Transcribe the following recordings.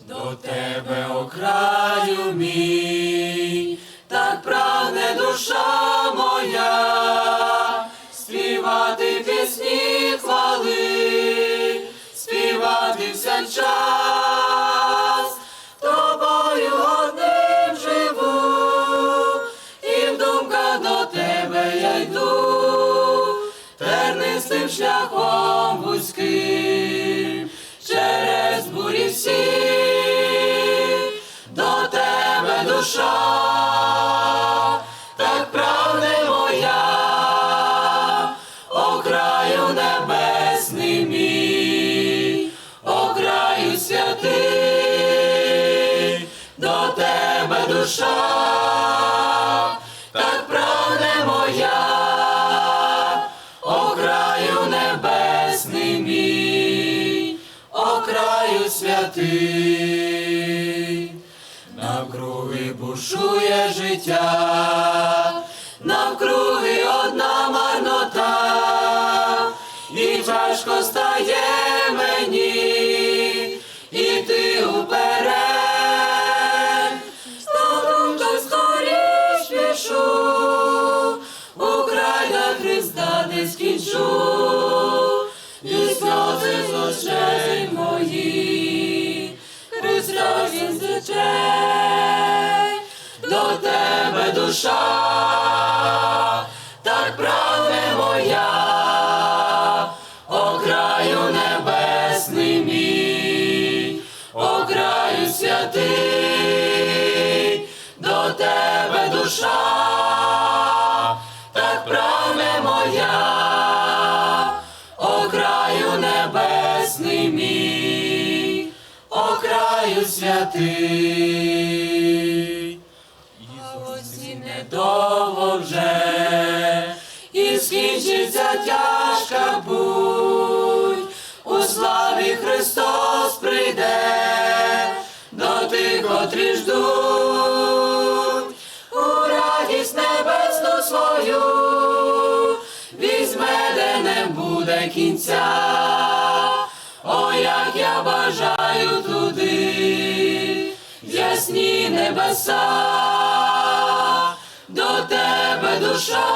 До тебе, о краю мій, так прагне душа моя, співати пісні хвали, співати вся час, тобою одним живу, і в думках до тебе я йду, тернистим шляхом вузьким, через бурі всі, душа, так прагне моя, о краю небесний мій, о краю святий, навкруги бушує життя, навкруги одна марнота, і тяжко стає не скінчу, і сльози з очей моїх, Христа він зечей, до тебе душа, так прагне моя, о краю небесний мій, о краю святий, краю небесний мій, о краю святий. Ось недовго вже, і скінчиться тяжка путь, у славі Христос прийде до тих, котрі ждуть, буде кінця, о, як я бажаю туди, ясні небеса, до тебе душа,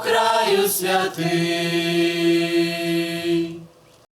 краю святий.